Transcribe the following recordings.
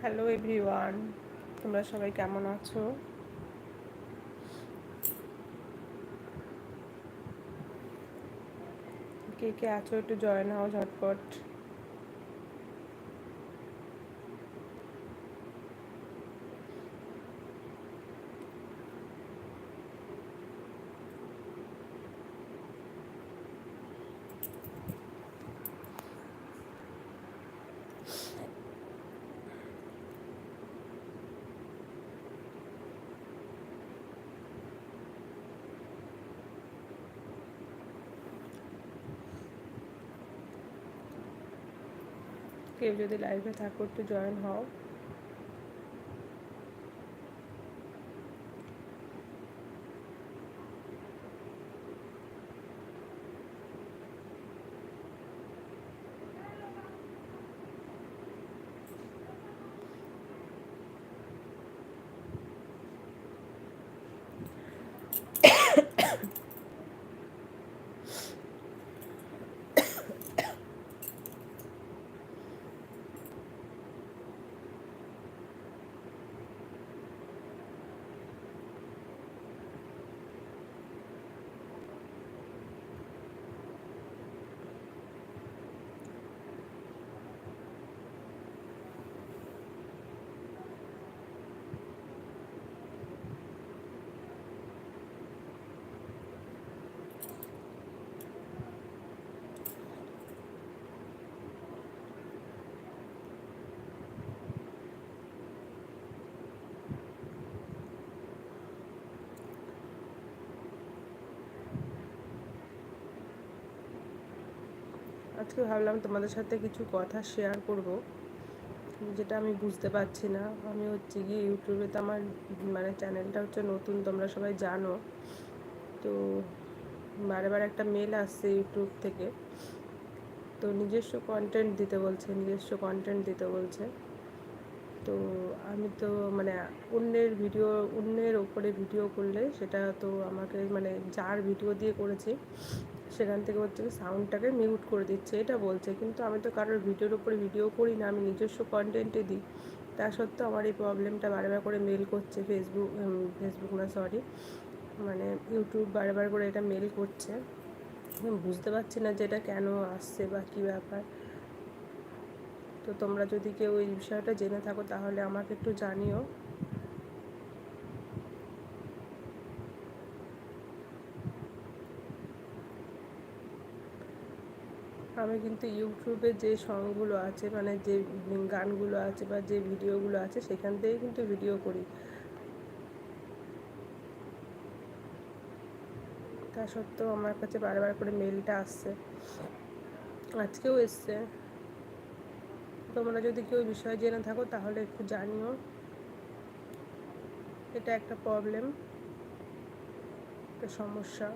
Hello everyone তোমরা সবাই কেমন আছো? কে কে আছো একটু জয়েন হও ঝটপট। কেউ যদি লাইভে থাকো একটু জয়েন হও। আজকে ভাবলাম তোমাদের সাথে কিছু কথা শেয়ার করব, যেটা আমি বুঝতে পারছি না। আমি হচ্ছে গিয়ে ইউটিউবে তো আমার মানে চ্যানেলটা হচ্ছে নতুন, তোমরা সবাই জানো। তো বারে বারে একটা মেল আসছে ইউটিউব থেকে। তো নিজস্ব কন্টেন্ট দিতে বলছে, নিজস্ব কন্টেন্ট দিতে বলছে। তো আমি তো মানে অন্যের ভিডিও অন্যের ওপরে ভিডিও করলে সেটা তো আমাকে মানে যার ভিডিও দিয়ে করেছি, সেখান থেকে হচ্ছে সাউন্ডটাকে মিউট করে দিচ্ছে, এটা বলছে। কিন্তু আমি তো কারোর ভিডিওর ওপরে ভিডিও করি না, আমি নিজস্ব কন্টেন্টে দিই। তা সত্ত্বেও আমার এই প্রবলেমটা বারবার করে মেল করছে ফেসবুক ফেসবুক না সরি মানে ইউটিউব বারবার করে এটা মেল করছে। বুঝতে পারছি না যে এটা কেন আসছে বা কী ব্যাপার। তো তোমরা যদি কেউ এই বিষয়টা জেনে থাকো, তাহলে আমাকে একটু জানিও। আমি কিন্তু ইউটিউবে যে সংগুলো আছে মানে যে গানগুলো আছে বা যে ভিডিওগুলো আছে, সেখান থেকেই কিন্তু ভিডিও করি। তা সত্ত্বেও আমার কাছে বারবার করে মেলটা আসছে। আজকেও এসছে। তোমরা যদি কেউ বিষয়ে জেনে থাকো, তাহলে একটু জানিও। এটা একটা প্রবলেম একটা সমস্যা।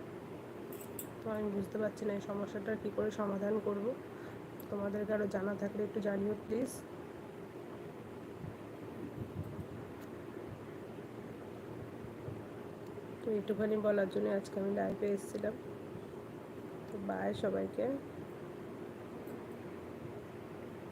তো আমি বুঝতে পারছি না এই সমস্যাটা কী করে সমাধান করব। তোমাদেরকে আরও জানা থাকলে একটু জানিও প্লিজ তো একটুখানি বলার জন্য আজকে আমি লাইভে এসেছিলাম। তো বাই সবাইকে।